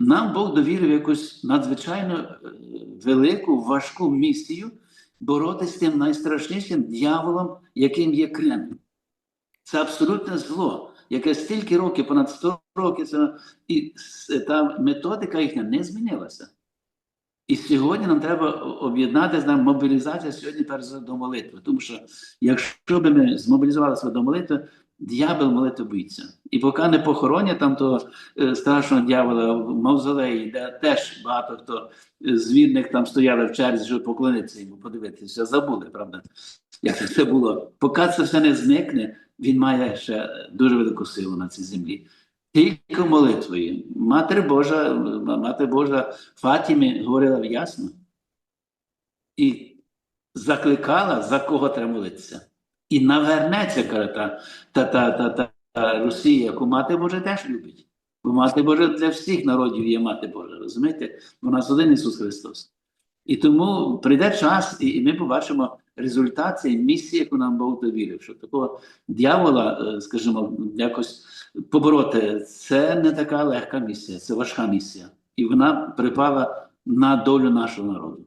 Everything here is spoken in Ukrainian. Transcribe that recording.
нам Бог довірив якусь надзвичайно е, велику, важку місію боротися з тим найстрашнішим дьяволом, яким є Кремль. Це абсолютне зло, яке стільки років, понад 100 років, і та методика їхня не змінилася. І сьогодні нам треба об'єднатися нам мобілізація сьогодні перш до молитви. Тому що якщо б ми змобілізувалися до молитви, дьявол молитви боїться. І поки не похоронять там того е, страшного дьявола в мавзолеї, де теж багато хто з вірних там стояли в черзі, щоб поклонитися йому, подивитися, забули, правда, як це було. Поки це все не зникне, він має ще дуже велику силу на цій землі. Тільки молитвою. Матір Божа, Мати Божа Фатімі говорила ясно і закликала, за кого треба молитися. І навернеться, каже, та, та, та, та, та, та Росія, яку Мати Божа теж любить. Бо Мати Божа для всіх народів є Мати Божа, розумієте? У нас один Ісус Христос. І тому прийде час, і, і ми побачимо результат цієї місії, яку нам Бог довірив. Що такого дьявола, е, скажімо, якось побороти, це не така легка місія, це важка місія. І вона припала на долю нашого народу.